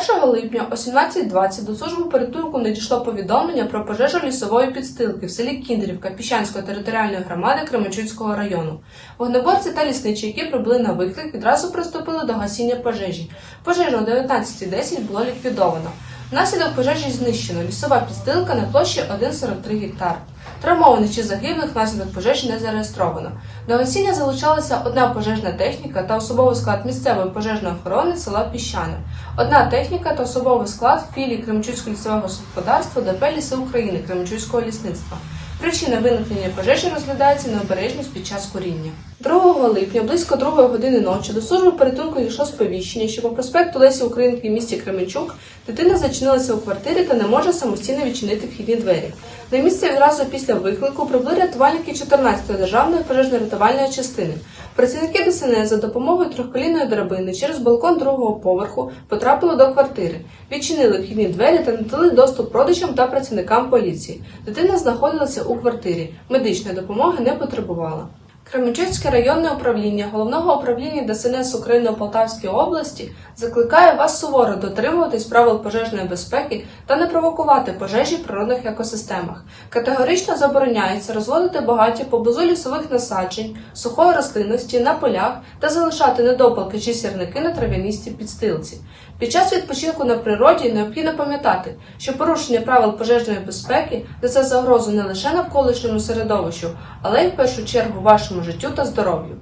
1 липня о 17.20 до служби порятунку надійшло повідомлення про пожежу лісової підстилки в селі Кіндрівка Піщанської територіальної громади Кременчуцького району. Вогнеборці та лісничі, які прибули на виклик, відразу приступили до гасіння пожежі. Пожежу о 19.10 було ліквідовано. Внаслідок пожежі знищено лісова підстилка на площі 1,43 гектар. Травмованих чи загиблих внаслідок пожежі не зареєстровано. До весілля залучалася одна пожежна техніка та особовий склад місцевої пожежної охорони села Піщане, одна техніка та особовий склад філії Кремчуцького лісового господарства ДП Ліси України Кремчуцького лісництва. Причина виникнення пожежі розглядається необережність під час коріння. 2 липня близько 2 години ночі до служби порятунку дійшло сповіщення, що по проспекту Лесі Українки в місті Кременчук дитина зачинилася у квартирі та не може самостійно відчинити вхідні двері. На місце відразу після виклику прибули рятувальники 14-ї державної пожежно-рятувальної частини. Працівники ДСНС за допомогою трьохколінної драбини через балкон другого поверху потрапили до квартири, відчинили вхідні двері та надали доступ родичам та працівникам поліції. Дитина знаходилася у квартирі. Медичної допомоги не потребувала. Кременчуцьке районне управління головного управління ДСНС України у Полтавській області закликає вас суворо дотримуватись правил пожежної безпеки та не провокувати пожежі в природних екосистемах. Категорично забороняється розводити багаті поблизу лісових насаджень, сухої рослинності на полях та залишати недопалки чи сірники на трав'яністій підстилці. Під час відпочинку на природі необхідно пам'ятати, що порушення правил пожежної безпеки несе загрозу не лише навколишньому середовищу, але й в першу чергу життю та здоров'ю.